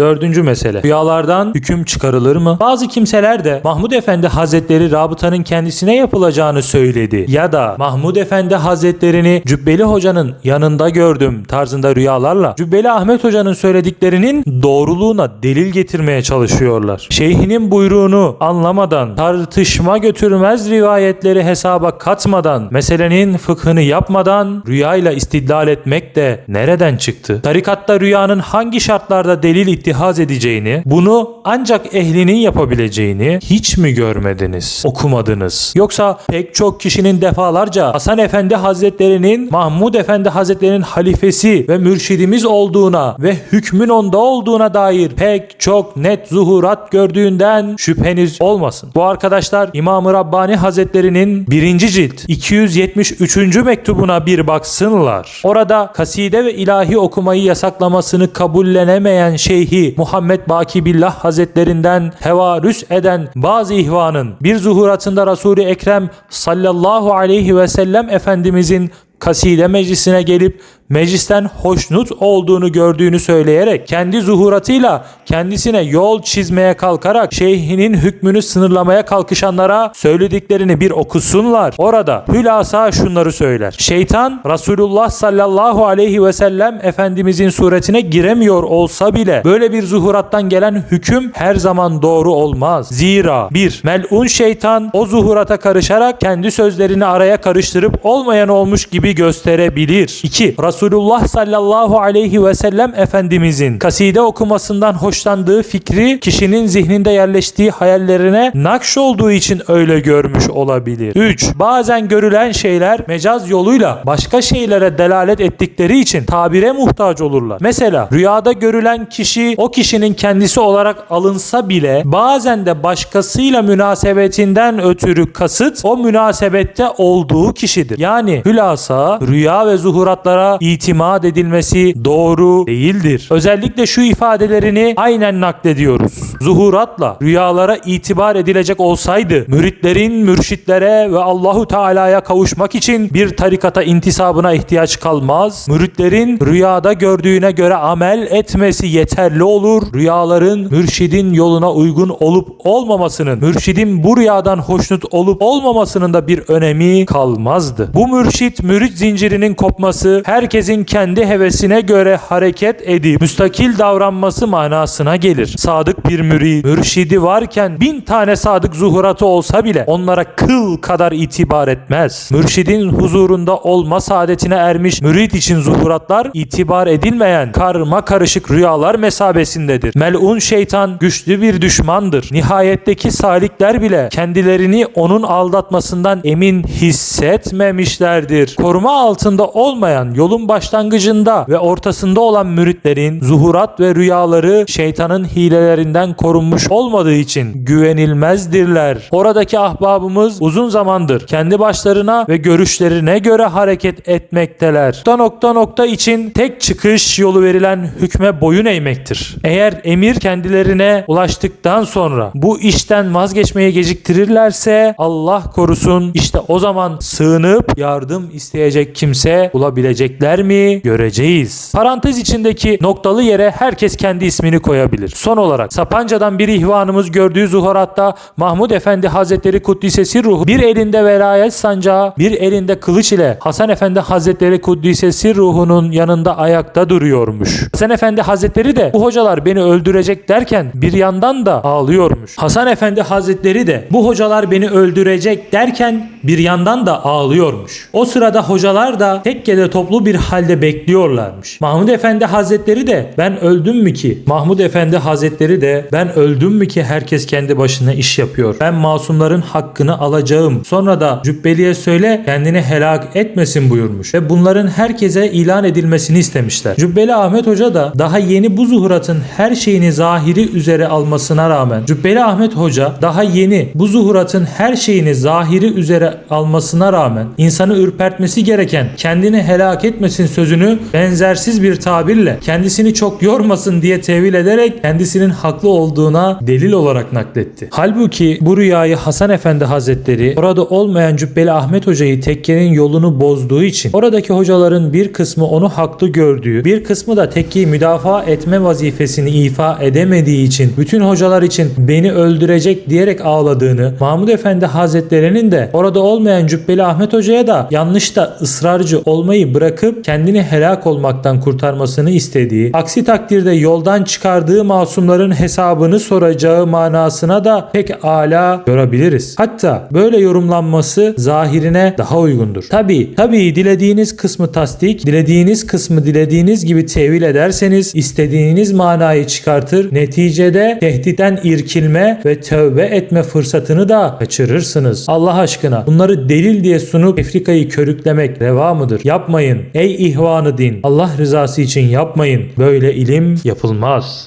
Dördüncü mesele. Rüyalardan hüküm çıkarılır mı? Bazı kimseler de Mahmud Efendi Hazretleri rabıtanın kendisine yapılacağını söyledi. Ya da Mahmud Efendi Hazretlerini Cübbeli Hoca'nın yanında gördüm tarzında rüyalarla Cübbeli Ahmet Hoca'nın söylediklerinin doğruluğuna delil getirmeye çalışıyorlar. Şeyhinin buyruğunu anlamadan, tartışma götürmez rivayetleri hesaba katmadan, meselenin fıkhını yapmadan rüyayla istidlal etmek de nereden çıktı? Tarikatta rüyanın hangi şartlarda delil ittihaz edeceğini, bunu ancak ehlinin yapabileceğini hiç mi görmediniz, okumadınız? Yoksa pek çok kişinin defalarca Hasan Efendi Hazretlerinin Mahmud Efendi Hazretlerinin halifesi ve mürşidimiz olduğuna ve hükmün onda olduğuna dair pek çok net zuhurat gördüğünden şüpheniz olmasın. Bu arkadaşlar İmam-ı Rabbani Hazretlerinin birinci cilt 273. mektubuna bir baksınlar. Orada kaside ve ilahi okumayı yasaklamasını kabullenemeyen şeyhi Muhammed Baki Billah Hazretlerinden hevarüs eden bazı ihvanın bir zuhuratında Resul-i Ekrem sallallahu aleyhi ve sellem Efendimizin kaside meclisine gelip meclisten hoşnut olduğunu gördüğünü söyleyerek kendi zuhuratıyla kendisine yol çizmeye kalkarak şeyhinin hükmünü sınırlamaya kalkışanlara söylediklerini bir okusunlar. Orada hülasa şunları söyler. Şeytan Resulullah sallallahu aleyhi ve sellem Efendimizin suretine giremiyor olsa bile böyle bir zuhurattan gelen hüküm her zaman doğru olmaz. Zira bir melun şeytan o zuhurata karışarak kendi sözlerini araya karıştırıp olmayan olmuş gibi gösterebilir. 2. Resulullah sallallahu aleyhi ve sellem Efendimizin kaside okumasından hoşlandığı fikri kişinin zihninde yerleştiği hayallerine nakş olduğu için öyle görmüş olabilir. 3. Bazen görülen şeyler mecaz yoluyla başka şeylere delalet ettikleri için tabire muhtaç olurlar. Mesela rüyada görülen kişi o kişinin kendisi olarak alınsa bile bazen de başkasıyla münasebetinden ötürü kasıt o münasebette olduğu kişidir. Yani hülasa rüya ve zuhuratlara itimat edilmesi doğru değildir. Özellikle şu ifadelerini aynen naklediyoruz. Zuhuratla rüyalara itibar edilecek olsaydı müritlerin mürşitlere ve Allahu Teala'ya kavuşmak için bir tarikata intisabına ihtiyaç kalmaz. Müritlerin rüyada gördüğüne göre amel etmesi yeterli olur. Rüyaların mürşidin yoluna uygun olup olmamasının, mürşidin bu rüyadan hoşnut olup olmamasının da bir önemi kalmazdı. Bu mürşit mürit zincirinin kopması herkesin kendi hevesine göre hareket edip müstakil davranması manasına gelir. Sadık bir mürid, mürşidi varken bin tane sadık zuhuratı olsa bile onlara kıl kadar itibar etmez. Mürşidin huzurunda olma saadetine ermiş mürid için zuhuratlar itibar edilmeyen karma karışık rüyalar mesabesindedir. Melun şeytan güçlü bir düşmandır. Nihayetteki salikler bile kendilerini onun aldatmasından emin hissetmemişlerdir. Koruma altında olmayan yolun başlangıcında ve ortasında olan müritlerin zuhurat ve rüyaları şeytanın hilelerinden korunmuş olmadığı için güvenilmezdirler. Oradaki ahbabımız uzun zamandır kendi başlarına ve görüşlerine göre hareket etmekteler. Nokta nokta nokta için tek çıkış yolu verilen hükme boyun eğmektir. Eğer emir kendilerine ulaştıktan sonra bu işten vazgeçmeyi geciktirirlerse Allah korusun işte o zaman sığınıp yardım isteyecek kimse bulabilecekler mi göreceğiz. Parantez içindeki noktalı yere herkes kendi ismini koyabilir. Son olarak Sapanca'dan bir ihvanımız gördüğü zuhuratta Mahmud Efendi Hazretleri Kuddisesi ruhu bir elinde velayet sancağı bir elinde kılıç ile Hasan Efendi Hazretleri Kuddisesi ruhunun yanında ayakta duruyormuş. Hasan Efendi Hazretleri de bu hocalar beni öldürecek derken bir yandan da ağlıyormuş. Hasan Efendi Hazretleri de bu hocalar beni öldürecek derken bir yandan da ağlıyormuş. O sırada hocalar da tekkede toplu bir halde bekliyorlarmış. Mahmud Efendi Hazretleri de ben öldüm mü ki? Mahmud Efendi Hazretleri de ben öldüm mü ki herkes kendi başına iş yapıyor. Ben masumların hakkını alacağım. Sonra da Cübbeli'ye söyle kendini helak etmesin buyurmuş. Ve bunların herkese ilan edilmesini istemişler. Cübbeli Ahmet Hoca da daha yeni bu zuhuratın her şeyini zahiri üzere almasına rağmen Cübbeli Ahmet Hoca daha yeni bu zuhuratın her şeyini zahiri üzere almasına rağmen insanı ürpertmesi gereken kendini helak etmesi etmesin sözünü benzersiz bir tabirle kendisini çok yormasın diye tevil ederek kendisinin haklı olduğuna delil olarak nakletti. Halbuki bu rüyayı Hasan Efendi Hazretleri orada olmayan Cübbeli Ahmet Hoca'yı tekkenin yolunu bozduğu için oradaki hocaların bir kısmı onu haklı gördüğü, bir kısmı da tekkeyi müdafaa etme vazifesini ifa edemediği için bütün hocalar için beni öldürecek diyerek ağladığını, Mahmud Efendi Hazretlerinin de orada olmayan Cübbeli Ahmet Hoca'ya da yanlışta ısrarcı olmayı bırakıp kendini helak olmaktan kurtarmasını istediği, aksi takdirde yoldan çıkardığı masumların hesabını soracağı manasına da pek ala görebiliriz. Hatta böyle yorumlanması zahirine daha uygundur. Tabi tabi dilediğiniz kısmı tasdik, dilediğiniz kısmı dilediğiniz gibi tevil ederseniz istediğiniz manayı çıkartır. Neticede tehditten irkilme ve tövbe etme fırsatını da kaçırırsınız. Allah aşkına bunları delil diye sunup Afrika'yı körüklemek reva mıdır? Yapmayın. Ey ihvanı din. Allah rızası için yapmayın. Böyle ilim yapılmaz.